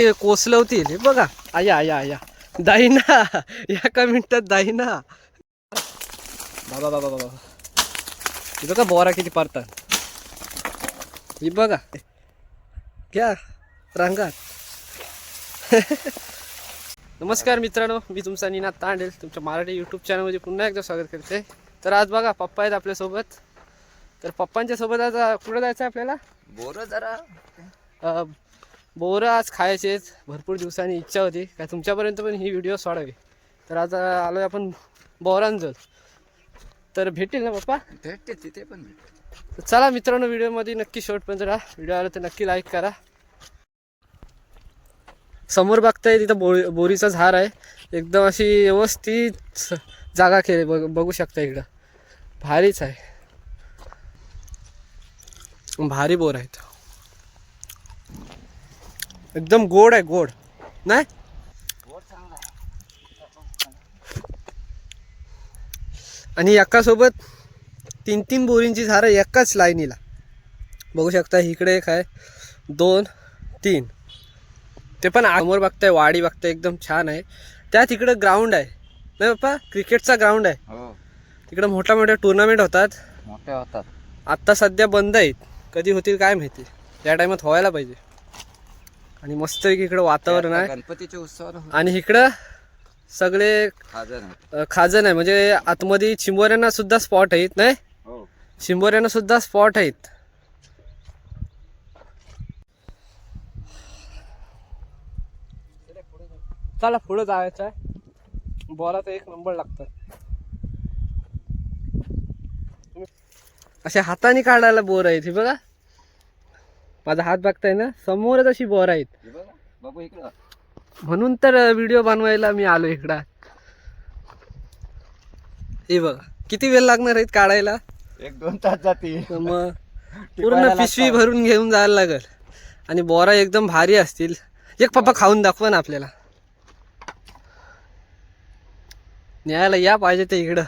हे कोसलवतील हे बघा. आया आया आया. दाईना एका मिनिटात दाईना बाबा बाबा बाबा. हे बघा बोरा किती पारतात? ही बघा. घ्या रांगात नमस्कार मित्रांनो मी तुमचा निनाद तांडेल. तुमच्या मराठी यूट्यूब चॅनलमध्ये पुन्हा एकदा स्वागत करते. तर आज बघा पप्पा आहेत आपल्यासोबत. तर पप्पांच्या सोबत आज कुठं जायचं आहे आपल्याला? बोर जरा. अ, बोरं आज खायचे आहेत भरपूर दिवसांनी इच्छा होती. काय तुमच्यापर्यंत पण ही व्हिडिओ सोडावी. तर आज अ, आलोय आपण बोरांजल तर भेटेल ना पप्पा? भेटते तिथे पण भेटते तर चला मित्रांनो व्हिडिओमध्ये नक्की शेवटपर्यंत राहा. व्हिडिओ आला तर नक्की लाईक करा. समोर बघताय तिथं बो बोरीचं झाड आहे. एकदम अशी व्यवस्थित जागा केली. बघ बघू शकता इकडं. भारीच आहे. भारी बोर आहेत. एकदम गोड आहे गोड. नाही? आणि एकासोबत तीन तीन बोरींची झाडं एकाच लाईनीला. बघू शकता इकडे एक आहे. दोन तीन. ते पण समोर बघताय वाडी बघताय एकदम छान आहे. त्या तिकडे ग्राउंड आहे. नाही बाप्पा क्रिकेटचा ग्राउंड आहे. हो. तिकडे मोठ्या मोठ्या टुर्नामेंट होतात. मोठे होतात. आत्ता सध्या बंद आहेत. कधी होतील काय माहिती. या टायमात व्हायला पाहिजे. आणि मस्त इकडं वातावरण आहे. गणपतीच्या उत्सवाला आणि इकडं सगळे खाजन आहे. अ, खाजन आहे. म्हणजे आतमध्ये चिंबोऱ्यांना सुद्धा स्पॉट आहेत नाही? हो. चिंबोऱ्यांना सुद्धा स्पॉट आहेत. चला पुढे जायचं आहे. बॉला तर एक नंबर लागतात अशा हाताने काढायला बोर आहेत हे बघा. माझा हात बघताय ना समोरच अशी बोर आहेत. बघा इकडं म्हणून तर व्हिडिओ बनवायला मी आलो इकडं. हे बघा किती वेळ लागणार आहेत काढायला? एक दोन तास जाते मग पूर्ण. पिशवी भरून घेऊन जायला लागल. आणि बोरा एकदम भारी असतील. एक पप्पा खाऊन दाखवा ना आपल्याला. न्यायला या पाहिजे ते इकडं.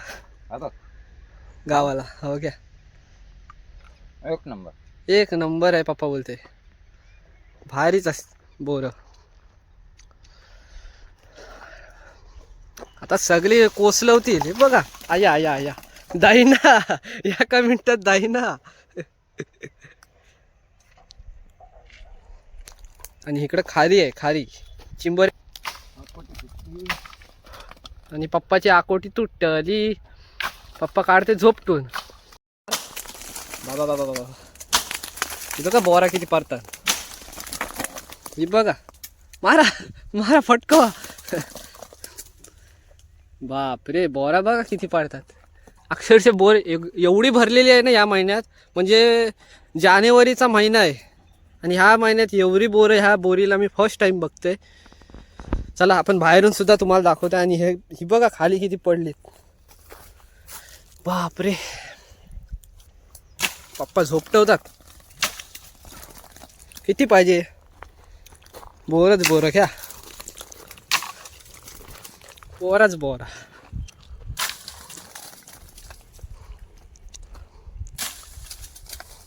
गावाला. हो घ्या. एक नंबर. एक नंबर आहे पप्पा बोलते. भारीच अस बोर. आता सगळी कोसलवतील हे बघा. आया आया आया. दाईना एका मिनटात दाईना आणि इकडं खारी आहे खारी चिंबर. आणि पप्पाची आकोटी तुटली. पप्पा काढते झोपटून. बाबा बाबा बाबा. बघा बोरा किती पारतात. ही बघा. मारा मारा फटकवा. बापरे बोरा बघा किती पाडतात अक्षरशः बोर एव- एवढी भरलेली आहे ना या महिन्यात. म्हणजे जानेवारीचा महिना आहे. आणि ह्या महिन्यात एवढी बोर ह्या बोरीला मी फर्स्ट टाइम बघतोय. चला आपण बाहेरून सुद्धा तुम्हाला दाखवतो आणि हे ही बघा खाली किती पडलीत. बापरे. पप्पा झोपटवतात. किती पाहिजे? बोरच बोर घ्या. बोराच बोरा.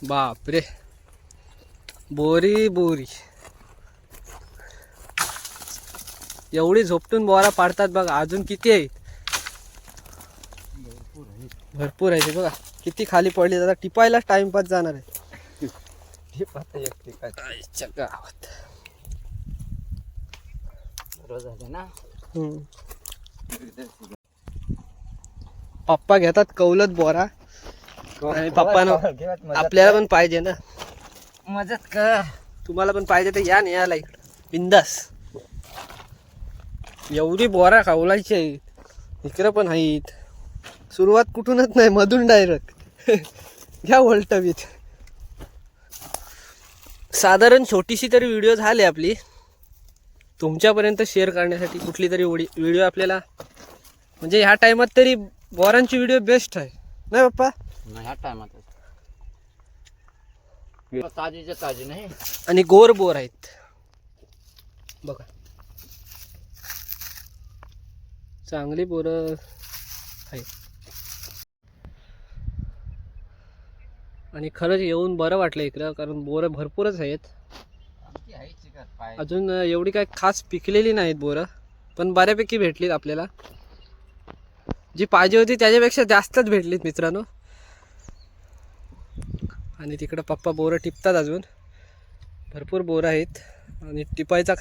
बापरे. बोरी बोरी. एवढी झोपटून बोरा पाडतात बघा अजून किती आहेत? भरपूर आहे ते बघा. किती खाली पडली जातात टिपायलाच टाइमपास जाणार आहे. टिपात एक टिकाय आईच्या गावात रोज झाले ना. पप्पा घेतात कौलत बोरा. आणि पप्पानं आपल्याला पण पाहिजे ना. मदत कर. तुम्हाला पण पाहिजे तर या नाही याला इकडं बिंदास. एवढी बोरा खावलायची आहेत इकडं पण आहेत सुरुवात कुठूनच नाही मधून डायरेक्ट घ्या वलटवीत साधारण छोटीशी तरी व्हिडिओ झाली आपली. तुमच्यापर्यंत शेअर करण्यासाठी कुठली तरी व्हिडिओ आपल्याला म्हणजे ह्या टायमात तरी बोरांची व्हिडिओ बेस्ट आहे. नाही नाही ह्या टायमात ताजीचे ताजी नाही? आणि गोर बोर आहेत. बघा. चांगली बोरं आहेत. आणि खरंच येऊन बरं वाटलं इकडं कारण बोरं भरपूरच आहेत. अजून एवढी काय खास पिकलेली नाहीत बोरं पण बऱ्यापैकी भेटलीत आपल्याला. जी पाहिजे होती त्याच्यापेक्षा जास्तच भेटलीत मित्रांनो. आणि तिकडं पप्पा बोरं टिपतात अजून. भरपूर बोरं आहेत. आणि टिपायचा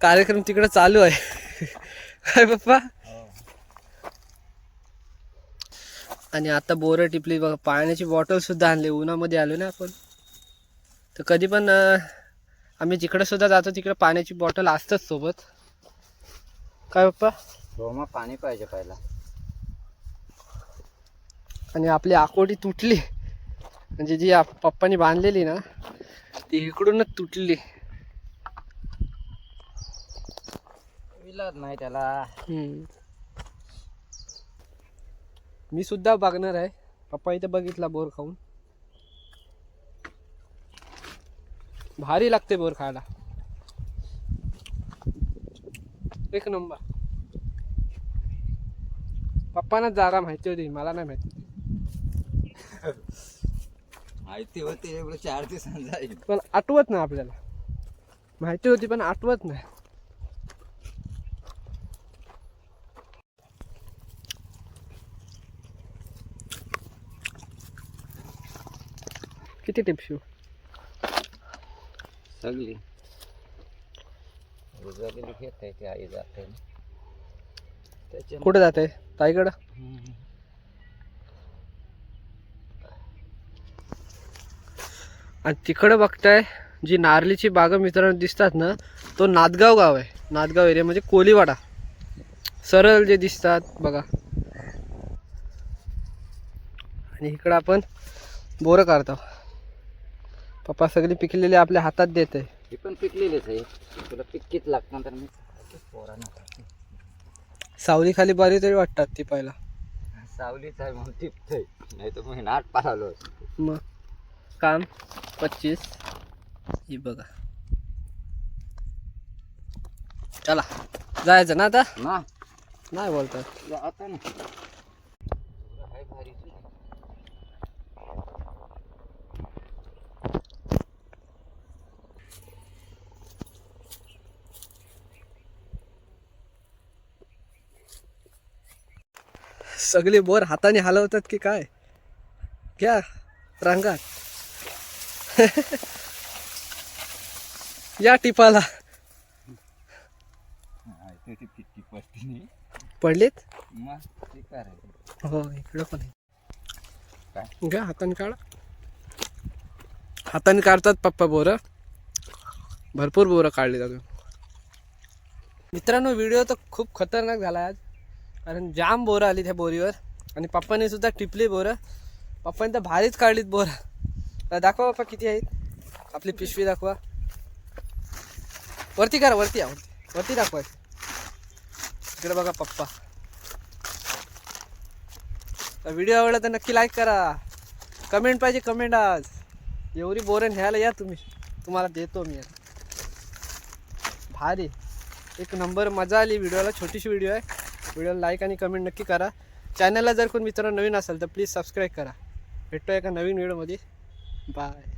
कार्यक्रम तिकडं चालू आहे. काय पप्पा? आणि आता बोरं टिपली बघा पाण्याची बॉटल सुद्धा आणली. उन्हामध्ये आलो ना आपण. तर कधी पण आम्ही जिकडं सुद्धा जातो तिकडं पाण्याची बॉटल असतंच सोबत. काय पप्पा? हो मग पाणी पाहिजे पहिला. आणि आपली आकोटी तुटली. म्हणजे जी आप- पप्पानी बांधलेली ना ती इकडूनच तुटली. नाही त्याला. मी सुद्धा बघणार आहे. पप्पा इथे बघितला बोर खाऊन. भारी लागते बोर खायला. एक नंबर. पप्पांनाच जागा माहिती होती मला नाही माहिती. माहिती होती एवढं चार दिवसांनी जाईल. पण आठवत नाही आपल्याला. माहिती होती पण आठवत नाही. किती टिप्स सगळी. घेत आहे ती आई जाते त्याच्या कुठे जात? ताईकडं? आणि तिकडं बघताय जी नारळीची बागं मित्रांनो दिसतात ना तो नादगाव गाव आहे. नादगाव एरिया म्हणजे कोलीवाडा. सरळ जे दिसतात बघा. आणि इकडं आपण बोरं काढतो. पप्पा सगळी पिकलेली आपल्या हातात देत आहे. ही पण पिकलेलीच आहे. तुला पिक्कीच लागतं तर मी पोरांना सावली खाली बारी तरी वाटतात ती पहिला. सावलीच आहे म्हणून टिपतोय. नाही तर मग नाट पाहिलो मग काम पच्चीस. ही बघा. चला जायचं ना आता? ना. नाही बोलतात. आता ना सगळे बोर हाताने हलवतात की काय? घ्या रांगात या टिपाला. पडलीत? हो इकडं पण घ्या हाताने काढा. हाताने काढतात पप्पा बोरं. भरपूर बोरं काढली अजून. मित्रांनो व्हिडिओ तर खूप खतरनाक झाला आज. कारण जाम बोरं आली त्या बोरीवर. आणि पप्पाने सुद्धा टिपली बोरं. पप्पाने तर भारीच काढलीत बोरं. दाखवा पप्पा किती आहेत. आपली पिशवी दाखवा. वरती करा वरती या वरती. वरती दाखवा. इकडे बघा पप्पा. व्हिडिओ आवडला तर नक्की लाईक करा. कमेंट पाहिजे कमेंट आज. एवढी बोरं न्यायला या तुम्ही. तुम्हाला देतो मी भारी. एक नंबर मजा आली. व्हिडिओला छोटीशी व्हिडिओ आहे. व्हिडिओला लाईक आणि कमेंट नक्की करा. चॅनलला जर कोण मित्र नवीन असेल तर प्लीज सबस्क्राईब करा. भेटतो एका नवीन व्हिडिओमध्ये बाय